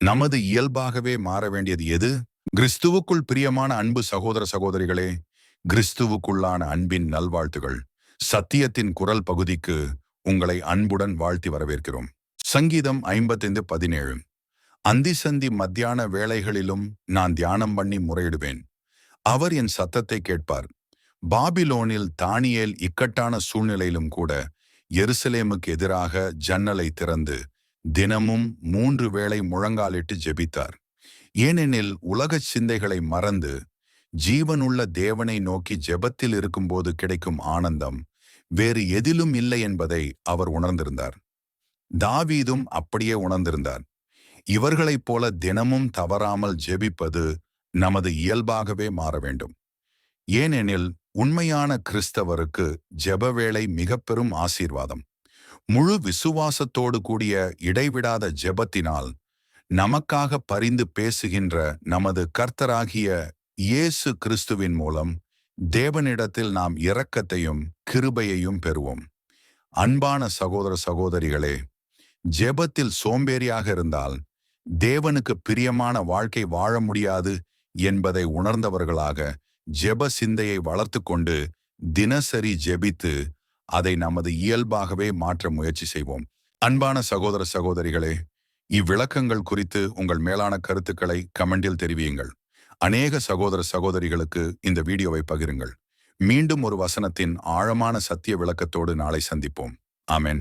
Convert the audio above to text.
நமது இயல்பாகவே மாற வேண்டியது எது? கிறிஸ்துவுக்குள் பிரியமான அன்பு சகோதர சகோதரிகளே கிறிஸ்துவுக்குள்ளான அன்பின் நல்வாழ்த்துகள். சத்தியத்தின் குரல் பகுதிக்கு உங்களை அன்புடன் வாழ்த்தி வரவேற்கிறோம். சங்கீதம் ஐம்பத்தைந்து பதினேழு. அந்தி சந்தி மத்தியான வேளைகளிலும் நான் தியானம் பண்ணி முறையிடுவேன். அவர் என் சத்தத்தை கேட்பார். பாபிலோனில் தானியேல் இக்கட்டான சூழ்நிலையிலும் கூட எருசலேமுக்கு எதிராக ஜன்னலை திறந்து தினமும் மூன்று வேளை முழங்காலிட்டு ஜெபித்தார். ஏனெனில் உலகச் சிந்தைகளை மறந்து ஜீவனுள்ள தேவனை நோக்கி ஜெபத்தில் இருக்கும்போது கிடைக்கும் ஆனந்தம் வேறு எதிலும் இல்லை என்பதை அவர் உணர்ந்திருந்தார். தாவீதும் அப்படியே உணர்ந்திருந்தார். இவர்களைப் போல தினமும் தவறாமல் ஜெபிப்பது நமது இயல்பாகவே மாற வேண்டும். ஏனெனில் உண்மையான கிறிஸ்தவருக்கு ஜெபவேளை மிக பெரும் ஆசீர்வாதம். முழு விசுவாசத்தோடு கூடிய இடைவிடாத ஜெபத்தினால் நமக்காக பரிந்து பேசுகின்ற நமது கர்த்தராகிய இயேசு கிறிஸ்துவின் மூலம் தேவனிடத்தில் நாம் இரக்கத்தையும் கிருபையையும் பெறுவோம். அன்பான சகோதர சகோதரிகளே ஜெபத்தில் சோம்பேறியாக இருந்தால் தேவனுக்கு பிரியமான வாழ்க்கை வாழ முடியாது என்பதை உணர்ந்தவர்களாக ஜெப சிந்தையை வளர்த்து கொண்டு தினசரி ஜெபித்து அதை நமது இயல்பாகவே மாற்ற முயற்சி செய்வோம். அன்பான சகோதர சகோதரிகளே இவ்விளக்கங்கள் குறித்து உங்கள் மேலான கருத்துக்களை கமெண்டில் தெரிவியுங்கள். அநேக சகோதர சகோதரிகளுக்கு இந்த வீடியோவை பகிருங்கள். மீண்டும் ஒரு வசனத்தின் ஆழமான சத்திய விளக்கத்தோடு நாளை சந்திப்போம். ஆமேன்.